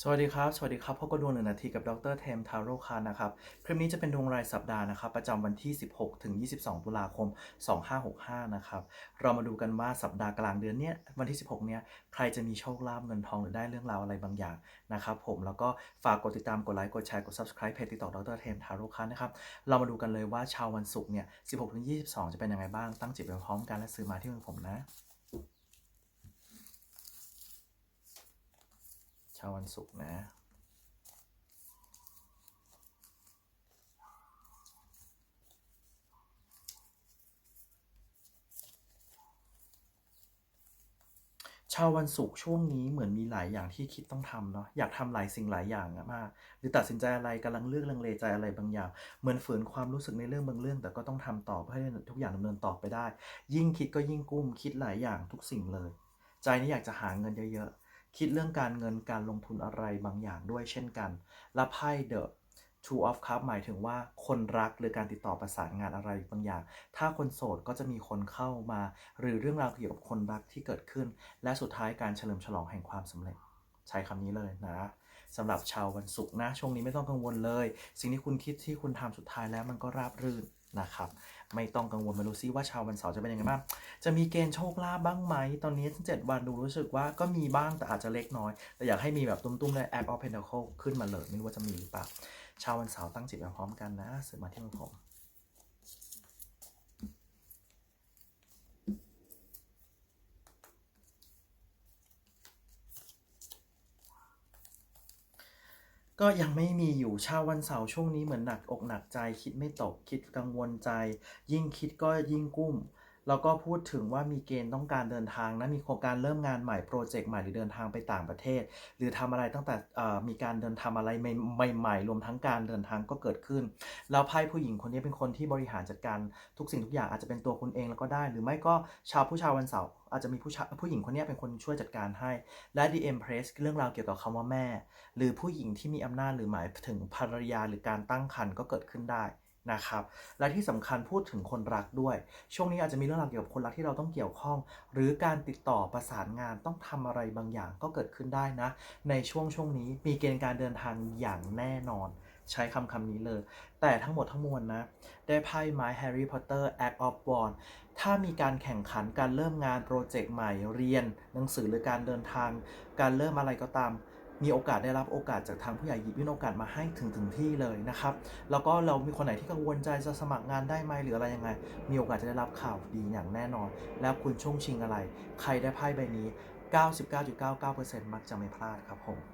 สวัสดีครับ สวัสดีครับพบกับดวงหนึ่งนาทีกับดรเทมทาโร่คานนะครับ คลิปนี้จะเป็นดวงรายสัปดาห์นะครับ ประจำวันที่ 16 ถึง 22 ตุลาคม 2565 นะครับ เรามาดูกันว่าสัปดาห์กลางเดือนเนี้ย วันที่ 16 เนี้ย ใครจะมีโชคลาภเงินทองหรือได้เรื่องราวอะไรบางอย่างนะครับผม แล้วก็ฝากกดติดตาม กดไลค์ กดแชร์ กด subscribe เพจติดต่อดรเทมทาโร่คานนะครับ เรามาดูกันเลยว่าชาววันศุกร์เนี่ย 16 ถึง 22 จะเป็นยังไงบ้าง ตั้งจิตไปพร้อมกันและซื้อมาที่มือผมนะ ชาววันศุกร์นะชาววันศุกร์ช่วงนี้เหมือนมีหลายอย่างที่คิดต้องทำเนาะอยากทำหลายสิ่งหลายอย่างมากหรือตัดสินใจอะไรกำลังเลือกลังเลใจอะไรบางอย่าง เหมือนฝืนความรู้สึกในเรื่องบางเรื่อง แต่ก็ต้องทำต่อเพื่อให้ทุกอย่างดำเนินต่อไปได้ ยิ่งคิดก็ยิ่งกุ้มคิดหลายอย่างทุกสิ่งเลย ใจนี่อยากจะหาเงินเยอะ คิดเรื่องการเงินการลงทุนอะไรบางอย่างด้วยเช่นกัน และไพ่ The Two of cups หมายถึงว่าคนรักหรือการติดต่อประสานงานอะไรบางอย่าง ถ้าคนโสดก็จะมีคนเข้ามา หรือเรื่องราวเกี่ยวกับคนรักที่เกิดขึ้น และสุดท้ายการเฉลิมฉลองแห่งความสำเร็จ ใช้คำนี้เลยนะสำหรับชาววันศุกร์นะ ช่วงนี้ไม่ต้องกังวลเลย สิ่งที่คุณคิดที่คุณทำสุดท้ายแล้วมันก็ราบรื่น นะครับ ไม่ต้องกังวลมาดูซิว่าชาววันเสาร์จะเป็นยังไงบ้าง จะมีเกณฑ์โชคลาภบ้างไหม ตอนนี้ทั้งเจ็ดวันดูรู้สึกว่าก็มีบ้างแต่อาจจะเล็กน้อย แต่อยากให้มีแบบตุ้มๆเลย Act of Pentacle ขึ้นมาเลย ไม่รู้ว่าจะมีหรือเปล่า ชาววันเสาร์ตั้งจิตไปพร้อมกันนะสืบมาที่มือผม ก็ยังไม่มีอยู่เช้าวันเสาร์ช่วงนี้เหมือนหนักอกหนักใจ คิดไม่ตกคิดกังวลใจ ยิ่งคิดก็ยิ่งกุ้ม แล้วก็พูดถึงว่ามีเกณฑ์ต้องการเดินทางนะมีโครงการเริ่มงานใหม่โปรเจกต์ใหม่หรือเดินทางไปต่างประเทศ หรือทำอะไรตั้งแต่อ่อมีการเดินทำอะไรใหม่ๆรวมทั้งการเดินทางก็เกิดขึ้น แล้วไพ่ผู้หญิงคนนี้เป็นคนที่บริหารจัดการทุกสิ่งทุกอย่างอาจจะเป็นตัวคุณเองแล้วก็ได้ หรือไม่ก็ชาวผู้ชายวันเสาร์อาจจะมีผู้ชายผู้หญิงคนนี้เป็นคนช่วยจัดการให้ และ The Empress เรื่องราวเกี่ยวกับคำว่าแม่ หรือผู้หญิงที่มีอำนาจหรือหมายถึงภรรยาหรือการตั้งครรภ์ก็เกิดขึ้นได้ นะครับ และที่สำคัญพูดถึงคนรักด้วย ช่วงนี้อาจจะมีเรื่องราวเกี่ยวกับคนรักที่เราต้องเกี่ยวข้อง หรือการติดต่อประสานงานต้องทำอะไรบางอย่างก็เกิดขึ้นได้นะ ในช่วงช่วงนี้มีเกณฑ์การเดินทางอย่างแน่นอน ใช้คำคำนี้เลย แต่ทั้งหมดทั้งมวลนะ ได้ไพ่ไม้แฮร์รี่พอตเตอร์ Act of Wand ถ้ามีการแข่งขันการเริ่มงานโปรเจกต์ใหม่เรียน หนังสือหรือการเดินทาง การเริ่มอะไรก็ตาม มีโอกาสได้รับโอกาสจากทางผู้ใหญ่หยิบยื่นโอกาสมาให้ถึงถึงที่เลยนะครับ แล้วก็เรามีคนไหนที่กังวลใจจะสมัครงานได้ไหมหรืออะไรยังไง มีโอกาสจะได้รับข่าวดีอย่างแน่นอน แล้วคุณช่วงชิงอะไร ใครได้ไพ่ใบนี้ 99.99%มักจะไม่พลาดครับผม